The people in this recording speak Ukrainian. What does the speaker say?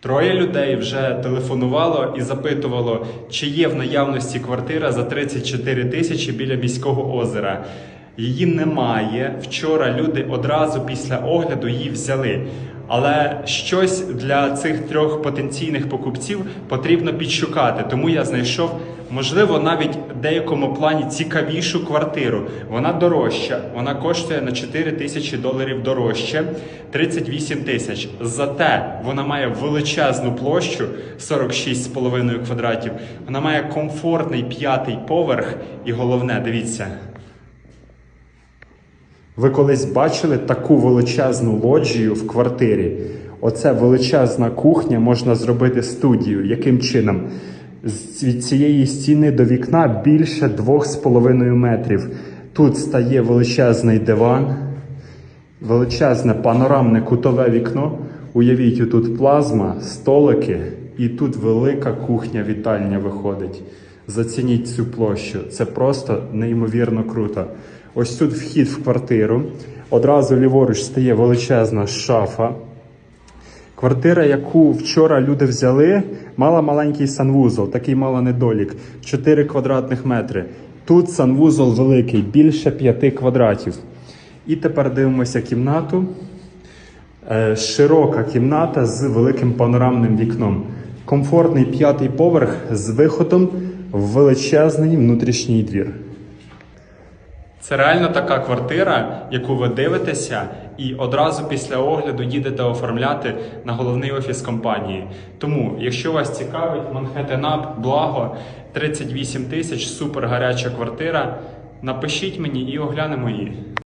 Троє людей вже телефонувало і запитувало, чи є в наявності квартира за 34 тисячі біля міського озера. Її немає. Вчора люди одразу після огляду її взяли. Але щось для цих трьох потенційних покупців потрібно підшукати. Тому я знайшов, можливо, навіть в деякому плані цікавішу квартиру. Вона дорожча, вона коштує на 4 тисячі доларів дорожче, 38 тисяч. Зате вона має величезну площу 46,5 квадратів. Вона має комфортний п'ятий поверх, і головне, дивіться. Ви колись бачили таку величезну лоджію в квартирі? Оце величезна кухня можна зробити студію. Яким чином? Від цієї стіни до вікна більше 2,5 метрів. Тут стає величезний диван, величезне панорамне кутове вікно. Уявіть, тут плазма, столики, і тут велика кухня вітальня виходить. Зацініть цю площу. Це просто неймовірно круто. Ось тут вхід в квартиру. Одразу ліворуч стає величезна шафа. Квартира, яку вчора люди взяли, мала маленький санвузол, такий мала недолік 4 квадратних метри. Тут санвузол великий, більше 5 квадратів. І тепер дивимося кімнату. Е, Широка кімната з великим панорамним вікном. Комфортний п'ятий поверх з виходом в величезний внутрішній двір. Це реально така квартира, яку ви дивитеся, і одразу після огляду їдете оформляти на головний офіс компанії. Тому, якщо вас цікавить, Manhattan Up, благо 38 тисяч, супер гаряча квартира. Напишіть мені і оглянемо її.